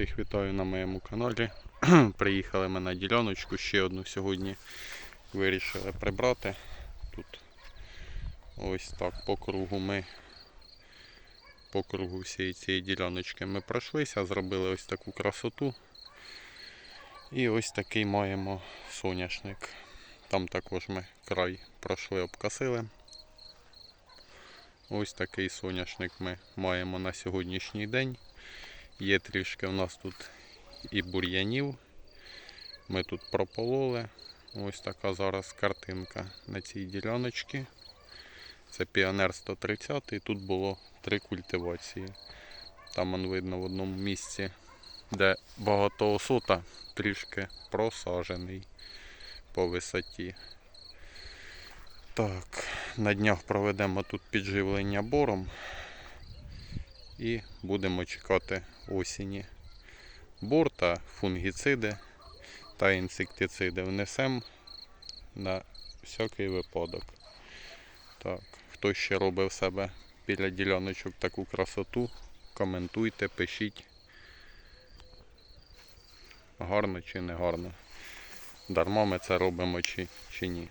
Всіх вітаю на моєму каналі. Приїхали ми на діляночку, ще одну сьогодні вирішили прибрати. Тут ось так по кругу ми по кругу всієї цієї діляночки ми пройшлися, зробили ось таку красоту. І ось такий маємо соняшник. Там також ми край пройшли, обкосили. Ось такий соняшник ми маємо на сьогоднішній день. Є трішки у нас тут і бур'янів. Ми тут пропололи. Ось така зараз картинка на цій діляночці. Це Піонер 130 і тут було три культивації. Там он видно в одному місці, де багато осота, трішки просажений по висоті. Так, на днях проведемо тут підживлення бором і будемо чекати осені. Бор та фунгіциди та інсектициди внесемо на всякий випадок. Так, хто ще робив себе біля діляночок таку красоту, коментуйте, пишіть. Гарно чи не гарно. Дарма ми це робимо чи, чи ні.